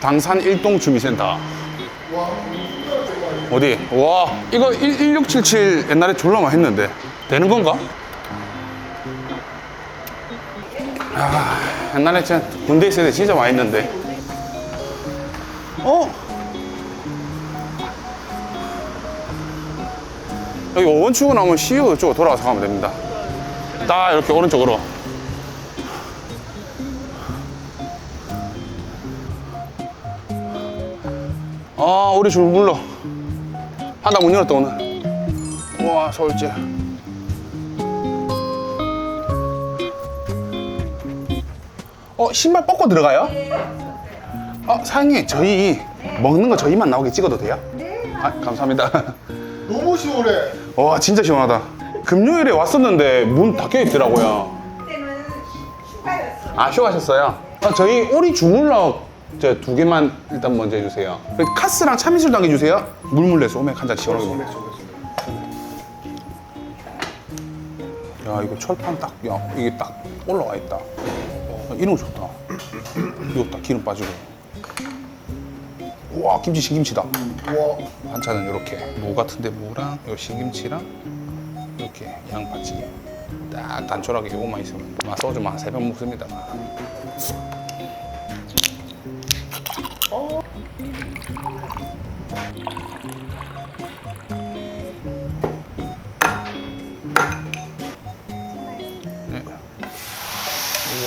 당산 일동 주민센터. 어디? 와, 이거 1, 1677 옛날에 졸라 많이 했는데. 되는 건가? 아, 옛날에 진짜 군대 있을 때 진짜 많이 했는데. 어? 여기 5번 출구 나오면 CU 쪽으로 돌아가서 가면 됩니다. 딱 이렇게 오른쪽으로. 아, 우리 줄 물러. 하나 문 열었다, 오늘. 와, 서울제. 어, 신발 벗고 들어가요? 어, 사장님, 저희 먹는 거 저희만 나오게 찍어도 돼요? 아, 감사합니다. 너무 시원해. 와, 진짜 시원하다. 금요일에 왔었는데 문 닫혀 있더라고요. 그때는 휴가였어. 아, 쉬어가셨어요? 아, 저희 오리 주물럭 저 두 개만 일단 먼저 해주세요. 그리고 카스랑 참이슬 당겨주세요. 물물내 소맥 한잔 시원하게. 먹 야, 이거 철판 딱, 야, 이게 딱 올라와 있다. 야, 이런 거 좋다. 이거 딱 기름 빠지고. 와, 김치 신김치다. 와, 반찬은 이렇게 무 같은데 무랑 요 신김치랑 이렇게 양파찌개 딱 단촐하게 이것만 있으면 막 소주만 세병 먹습니다.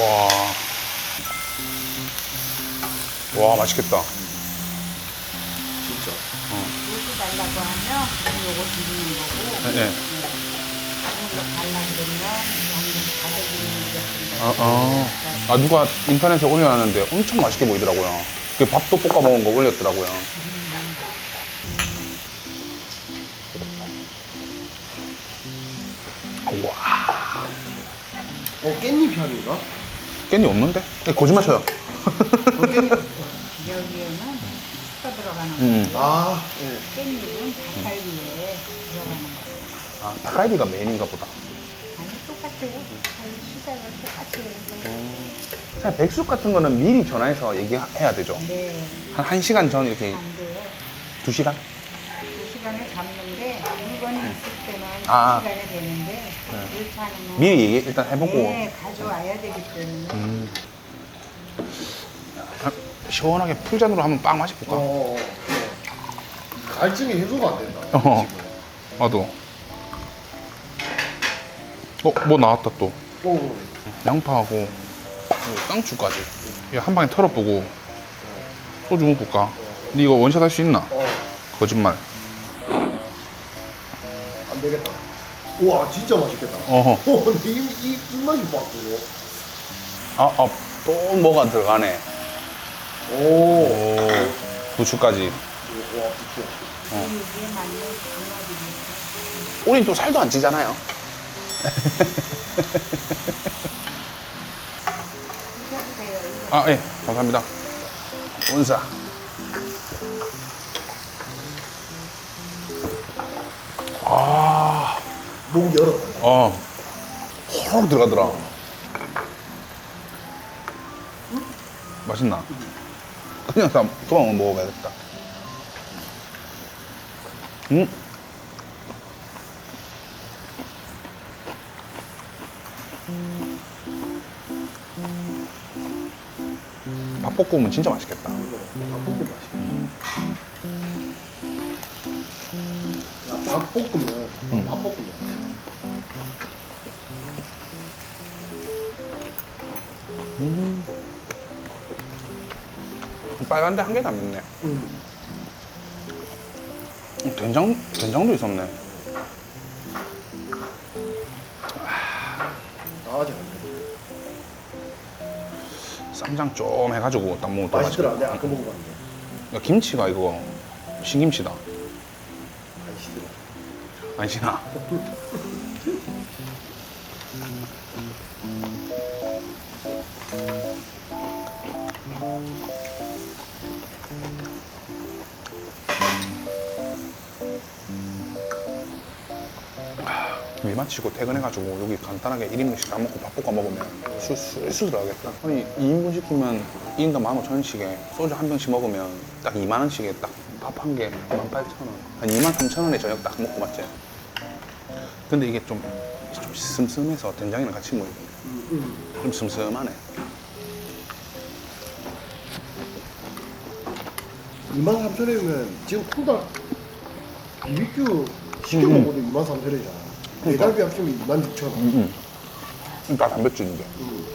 와. 와 맛있겠다. 진짜. 요거 달라고 하면 요거 드리는 거고 네. 네. 다른 거 달라 그러면 양념 거 아, 아. 아, 누가 인터넷에 올려놨는데 엄청 맛있게 보이더라고요. 그 밥도 볶아 먹은 거 올렸더라고요. 와, 어, 깻잎 향인가? 깻잎 없는데? 네, 거짓말 쳐요. 여기에는 슈가 들어가는 거 음. 아, 예. 깻잎은 닭갈비에 들어가는 거 아, 닭갈비가 메인인가 보다. 아니 똑같아요 시작을 똑같이 해서 사실 백숙 같은 거는 미리 전화해서 얘기해야 되죠. 네, 한 1시간 전 이렇게 안 돼요 2시간? 잡는데 물건이 있을 때는 아. 두 시간이 되는데 이렇게 하면 미리 얘기 일단 해보고 네, 가져와야 되기 때문에 음. 아, 시원하게 풀잔으로 한번 빵 마셔볼까? 어, 어. 갈증이 해소가 안 된다. 어허. 지금. 나도. 어, 뭐 나왔다 또. 어, 양파하고 깡추까지. 이거 한 방에 털어보고 소주 먹을까? 근데 이거 원샷 할 수 있나? 어, 거짓말. 우와, 진짜 맛있겠다. 어허. 어, 근데 이, 이, 입맛이 막 들어. 아, 아, 또 뭐가 들어가네. 오. 오, 부추까지. 와, 부추. 강아지 우린 또 살도 안 찌잖아요. 아, 예, 감사합니다. 원사. 아, 목 열었다. 어, 호록 들어가더라. 맛있나? 그냥 사 도망 먹어봐야겠다. 음? 밥볶음은 진짜 맛있겠다. 빨간데 한 개도 안 맵네. 음. 어, 된장, 된장도 있었네. 쌈장 좀 해가지고 딱 먹으면 더 맛있더라. 내가 아까 먹어봤는데. 야, 김치가 이거 신김치다. 맛있더라. 아니시나? 아, 이 마치고 퇴근해가지고 여기 간단하게 1인분씩 다 먹고 밥 볶아 먹으면 술 술술 들어가겠다. 아니 2인분 시키면 2인당 15,000원씩에 소주 한 병씩 먹으면 딱 2만 원씩에 딱 밥 한 개 18,000원. 한 2만 3천 원에 저녁 딱 먹고 맞지? 근데 이게 좀, 좀 슴슴해서 된장이랑 같이 먹으면 좀 슴슴하네. 23,000원이면 지금 콩닭 BBQ 시켜 음, 음. 먹어도 23,000원이잖아. 배달비 합치면 26,000원. 음. 다 단백질인데. 음.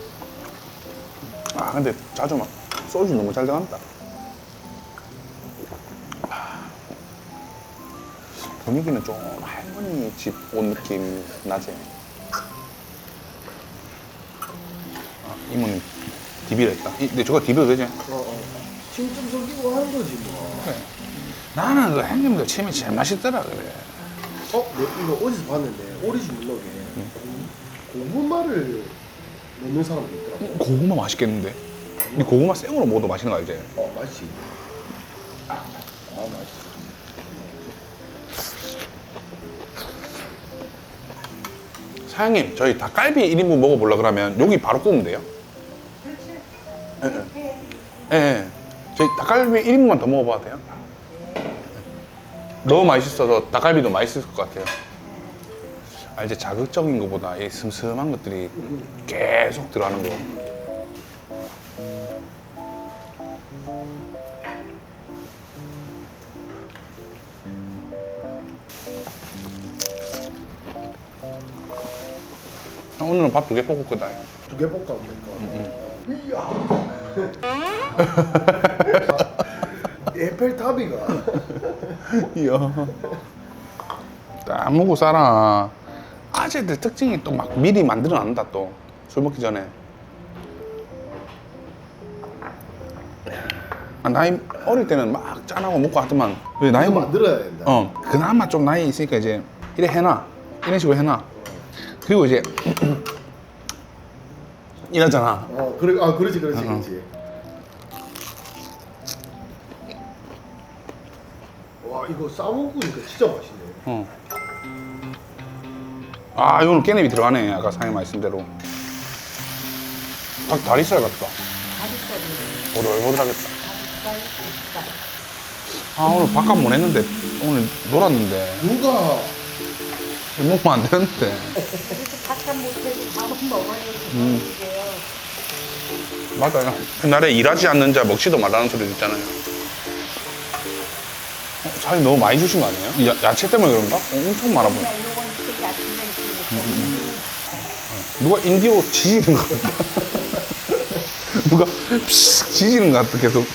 아 근데 자주 막 소주 너무 잘 들어간다. 아, 분위기는 좀 할머니 집 온 느낌 나지. 이모는 디비를 했다. 이, 근데 저거 디비도 되지? 어, 어. 침좀 속이고 하는 거지 뭐. 그래. 나는 그 형님들 침이 제일 맛있더라 그래. 어? 내- 이거 어디서 봤는데 오리지 물럭에 고구마를 넣는 사람도 있더라고. 고구마 맛있겠는데? 이 고구마 생으로 먹어도 맛있는 거 알지? 어, 맛있지. 아, 맛있어. 사장님 저희 닭갈비 1인분 먹어보려 그러면 여기 바로 구우면 돼요? 예, 예. 예. 저희 닭갈비 1인분만 더 먹어봐도 돼요? 너무 맛있어서 닭갈비도 맛있을 것 같아요. 알지? 자극적인 것보다 이 슴슴한 것들이 계속 들어가는 거. 오늘은 밥 두 개 볶을 거다. 두 개 볶아 보니까. 이야. 에펠탑이가. 이야. 딱 먹고 살아. 아재들 특징이 또 막 미리 만들어 놨다 또. 술 먹기 전에. 아, 나이 어릴 때는 막 짠하고 먹고 하더만. 왜 나이 만들어야 된다. 어, 그나마 좀 나이 있으니까 이제 이래 해놔. 이런 식으로 해놔. 그리고 이제 이러잖아. 어, 그래, 아, 그렇지, 그렇지, 어, 어. 그렇지. 와, 이거 싸먹으니까 진짜 맛있네. 어. 아, 이거는 깨잎이 들어가네. 아까 사장님 말씀대로. 닭 다리살 같다. 다리살이 오돌오돌하겠다. 다리살. 아, 오늘 바깥 못 했는데, 오늘 놀았는데. 누가 먹으면 안 되는데. 그래서 바깥 못해도 밥은 먹어야지. 음. 맞아요. 옛날에 일하지 않는 자 먹지도 말라는 소리 있잖아요. 어, 사장님 너무 많이 주신 거 아니에요? 야, 야채 때문에 그런가? 어, 엄청 많아 보여. 그냥 요건 있으니까. 누가 인디오 지지는 것 같다. 누가 피식 지지는 것 같다, 계속.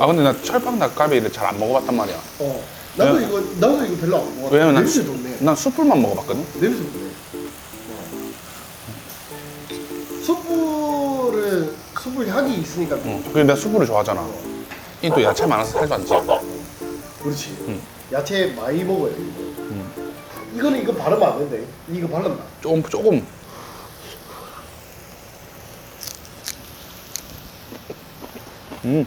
아, 근데 나 철빵 닭갈비를 잘 안 먹어봤단 말이야. 어, 나도 왜? 이거 나도 이거 별로 안 먹어. 왜냐면 난, 냄새. 난 숯불만 먹어봤거든? 냄새 좋네. 어. 숯불은 숯불 향이 있으니까 또 응. 근데 내가 숯불을 좋아하잖아. 이 또 야채 많아서 살도 안 찌고. 그렇지. 야채 많이 먹어야 돼. 이거. 이거는 이거 바르면 안 된대. 이거 바르면 안 돼. 조금, 조금. 음.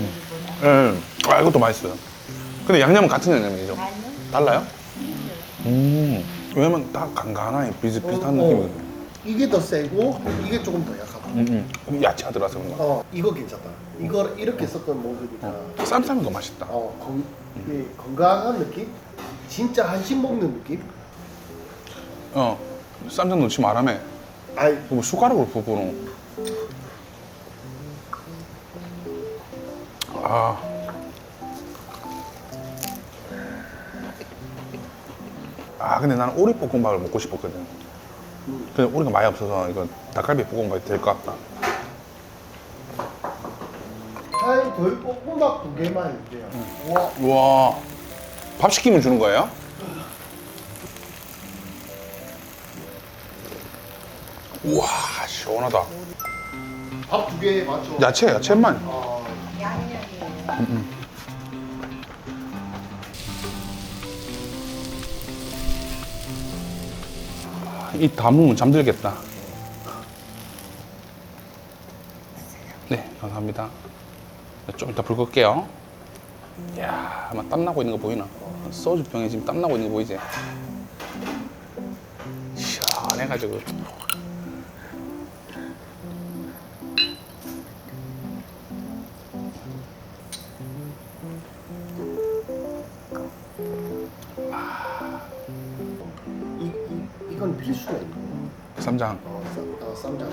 음. 예. 아, 이것도 맛있어요. 근데 양념은 같은 양념이죠? 달라요? 음. 왜냐면 다 간간하게 비슷비슷한 어, 어. 느낌이거든요. 이게 더 세고 이게 조금 더 약하다. 음, 음. 야채가 들어가서 그런가? 어, 이거 괜찮다. 이걸 이렇게 섞어 먹으니까 쌈싸면 더 맛있다. 어, 건, 이 건강한 느낌? 진짜 한식 먹는 느낌? 어. 쌈장 넣지 말아매. 아이, 그럼 숟가락으로 부부노. 아. 아, 근데 나는 오리 볶음밥을 먹고 싶었거든. 근데 오리가 많이 없어서 이거 닭갈비 볶음밥이 될 것 같다. 사장님 저희 볶음밥 두 개만 주세요. 와, 우와. 밥 시키면 주는 거예요? 우와, 시원하다. 밥 두 개 맞죠? 야채, 야채만. 어, 양념이 이 담으면 잠들겠다. 네, 감사합니다. 좀 이따 불 끌게요. 이야, 막 땀나고 있는 거 보이나? 소주 병에 지금 땀 나고 있는 거 보이지? 시원해가지고. 이 이건 필수네. 쌈장. 어, 쌈, 어, 쌈장.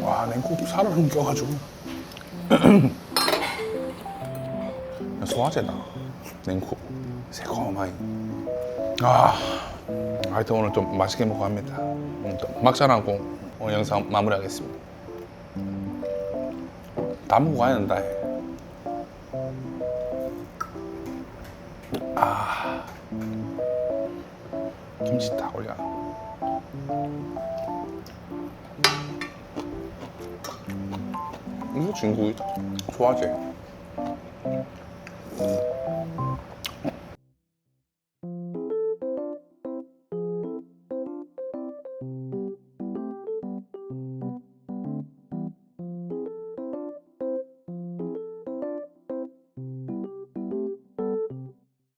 와 냉국 살을 옮겨가지고 소화제다 냉국 새콤하게 아 하여튼 오늘 좀 맛있게 먹고 합니다 음, 또 막장하고 오늘 영상 마무리하겠습니다 다 먹고 가야 된다 아 김치 딱 올려 이거 진국이다. 좋아하지?